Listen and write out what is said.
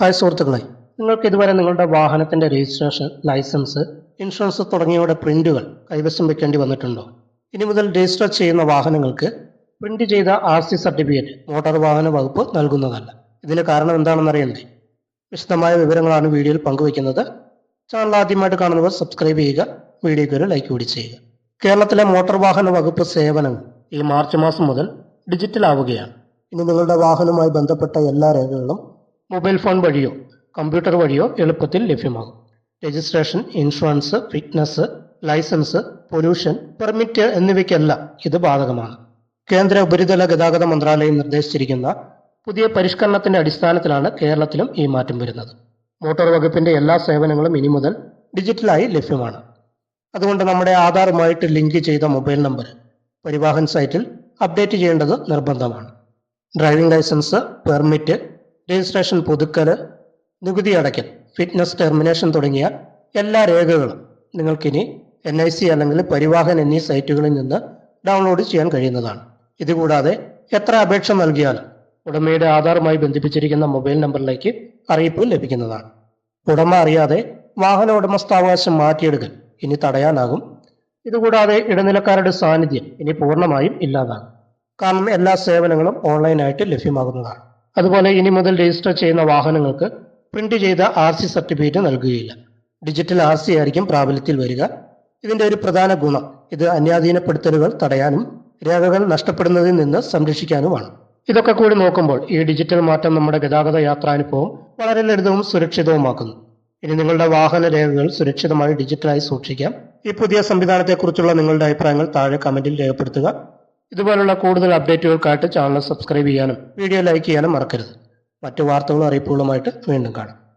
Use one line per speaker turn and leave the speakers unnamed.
Hi സുഹൃത്തുക്കളെ നിങ്ങൾക്ക് ഇതുവരെ നിങ്ങളുടെ വാഹനത്തിന്റെ രജിസ്ട്രേഷൻ ലൈസൻസ് ഇൻഷുറൻസ് തുടങ്ങിയവയുടെ പ്രിന്റുകൾ കൈവശം വെക്കേണ്ടി വന്നിട്ടുണ്ടോ? ഇനി മുതൽ രജിസ്റ്റർ ചെയ്യുന്ന വാഹനങ്ങൾക്ക് പ്രിന്റ് ചെയ്ത ആർ സി സർട്ടിഫിക്കറ്റ് മോട്ടോർ വാഹന വകുപ്പ് നൽകുന്നതല്ല. ഇതിന് കാരണം എന്താണെന്ന് അറിയണ്ടേ വിശദമായ വിവരങ്ങളാണ് വീഡിയോയിൽ പങ്കുവയ്ക്കുന്നത്. ചാനൽ ആദ്യമായിട്ട് കാണുന്നവർ സബ്സ്ക്രൈബ് ചെയ്യുക വീഡിയോയ്ക്ക് ഒരു ലൈക്ക് കൂടി ചെയ്യുക. കേരളത്തിലെ മോട്ടോർ വാഹന വകുപ്പ് സേവനങ്ങൾ ഈ മാർച്ച് മാസം മുതൽ ഡിജിറ്റൽ ആവുകയാണ്. ഇനി നിങ്ങളുടെ വാഹനവുമായി ബന്ധപ്പെട്ട എല്ലാ രേഖകളും മൊബൈൽ ഫോൺ വഴിയോ കമ്പ്യൂട്ടർ വഴിയോ എളുപ്പത്തിൽ ലഭ്യമാകും. Registration insurance fitness licence pollution permit എന്നിവയ്ക്കെല്ലാം ഇത് ബാധകമാണ്. കേന്ദ്ര ഉപരിതല ഗതാഗത മന്ത്രാലയം നിർദ്ദേശിച്ചിരിക്കുന്ന പുതിയ പരിഷ്കരണത്തിന്റെ അടിസ്ഥാനത്തിലാണ് കേരളത്തിലും ഈ മാറ്റം വരുന്നത്. മോട്ടോർ വകുപ്പിന്റെ എല്ലാ സേവനങ്ങളും ഇനി മുതൽ ഡിജിറ്റലായി ലഭ്യമാണ്. അതുകൊണ്ട് നമ്മുടെ ആധാറുമായിട്ട് ലിങ്ക് ചെയ്ത മൊബൈൽ നമ്പർ പരിവാഹൻ സൈറ്റിൽ അപ്ഡേറ്റ് ചെയ്യേണ്ടത് നിർബന്ധമാണ്. ഡ്രൈവിംഗ് ലൈസൻസ് പെർമിറ്റ് രജിസ്ട്രേഷൻ പുതുക്കൽ നികുതി അടയ്ക്കൽ ഫിറ്റ്നസ് ടെർമിനേഷൻ തുടങ്ങിയ എല്ലാ രേഖകളും നിങ്ങൾക്കിനി എൻ ഐ സി അല്ലെങ്കിൽ പരിവാഹൻ എന്നീ സൈറ്റുകളിൽ നിന്ന് ഡൗൺലോഡ് ചെയ്യാൻ കഴിയുന്നതാണ്. ഇതുകൂടാതെ എത്ര അപേക്ഷ നൽകിയാലും ഉടമയുടെ ആധാറുമായി ബന്ധിപ്പിച്ചിരിക്കുന്ന മൊബൈൽ നമ്പറിലേക്ക് അറിയിപ്പ് ലഭിക്കുന്നതാണ്. ഉടമ അറിയാതെ വാഹന ഉടമസ്ഥാവകാശം മാറ്റിയെടുക്കൽ ഇനി തടയാനാകും. ഇതുകൂടാതെ ഇടനിലക്കാരുടെ സാന്നിധ്യം ഇനി പൂർണമായും ഇല്ലാതാകും. കാരണം എല്ലാ സേവനങ്ങളും ഓൺലൈനായിട്ട് ലഭ്യമാകുന്നതാണ്. അതുപോലെ ഇനി മുതൽ രജിസ്റ്റർ ചെയ്യുന്ന വാഹനങ്ങൾക്ക് പ്രിന്റ് ചെയ്ത ആർ സി സർട്ടിഫിക്കറ്റ് നൽകുകയില്ല. ഡിജിറ്റൽ ആർ സി ആയിരിക്കും പ്രാബല്യത്തിൽ വരിക. ഇതിന്റെ ഒരു പ്രധാന ഗുണം ഇത് അന്യാധീനപ്പെടുത്തലുകൾ തടയാനും രേഖകൾ നഷ്ടപ്പെടുന്നതിൽ നിന്ന് സംരക്ഷിക്കാനുമാണ്. ഇതൊക്കെ കൂടി നോക്കുമ്പോൾ ഈ ഡിജിറ്റൽ മാറ്റം നമ്മുടെ ഗതാഗത യാത്രാനുഭവം വളരെ ലളിതവും സുരക്ഷിതവുമാക്കുന്നു. ഇനി നിങ്ങളുടെ വാഹന രേഖകൾ സുരക്ഷിതമായി ഡിജിറ്റലായി സൂക്ഷിക്കാം. ഈ പുതിയ സംവിധാനത്തെക്കുറിച്ചുള്ള നിങ്ങളുടെ അഭിപ്രായങ്ങൾ താഴെ കമന്റിൽ രേഖപ്പെടുത്തുക. ഇതുപോലുള്ള കൂടുതൽ അപ്ഡേറ്റുകൾക്കായിട്ട് ചാനൽ സബ്സ്ക്രൈബ് ചെയ്യാനും വീഡിയോ ലൈക്ക് ചെയ്യാനും മറക്കരുത്. മറ്റു വാർത്തകളും അറിയിപ്പുകളുമായിട്ട് വീണ്ടും കാണാം.